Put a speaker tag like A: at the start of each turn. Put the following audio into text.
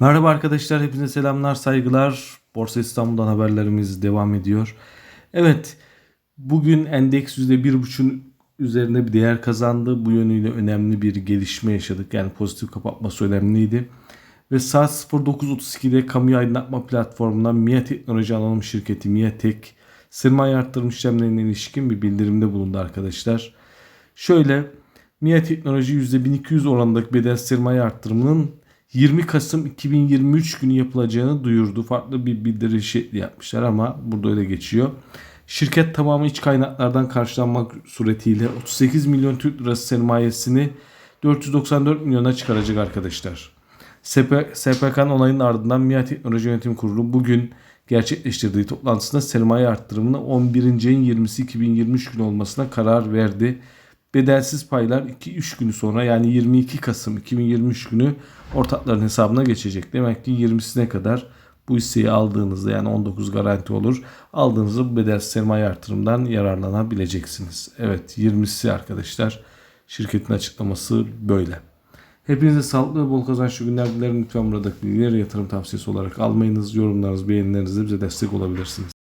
A: Merhaba arkadaşlar, hepinize selamlar, saygılar. Borsa İstanbul'dan haberlerimiz devam ediyor. Evet, bugün endeks %1,5'ün üzerinde bir değer kazandı. Bu yönüyle önemli bir gelişme yaşadık. Yani pozitif kapatması önemliydi. Ve saat 09.32'de kamu aydınlatma platformundan MIA Teknoloji Anonim Şirketi MIATek sermaye arttırım işlemlerine ilişkin bir bildirimde bulundu arkadaşlar. Şöyle MIA Teknoloji %1200 oranındaki bedel sermaye arttırımının 20 Kasım 2023 günü yapılacağını duyurdu. Farklı bir bildiri şekli yapmışlar ama burada öyle geçiyor. Şirket tamamı iç kaynaklardan karşılanmak suretiyle 38 milyon Türk lirası sermayesini 494 milyona çıkaracak arkadaşlar. SP, SPK'nın onayının ardından MİA Teknoloji Yönetim Kurulu bugün gerçekleştirdiği toplantısında sermaye arttırımını 11. ayın 20'si 2023 günü olmasına karar verdi. Bedelsiz paylar 2-3 günü sonra yani 22 Kasım 2023 günü ortakların hesabına geçecek. Demek ki 20'sine kadar bu hisseyi aldığınızda yani 19 garanti olur. Aldığınızda bu bedelsiz sermaye artırımından yararlanabileceksiniz. Evet 20'si arkadaşlar şirketin açıklaması böyle. Hepinize sağlıklı ve bol kazançlı günler dilerim. Lütfen buradaki bilgileri yatırım tavsiyesi olarak almayınız. Yorumlarınız, beğenilerinizle bize destek olabilirsiniz.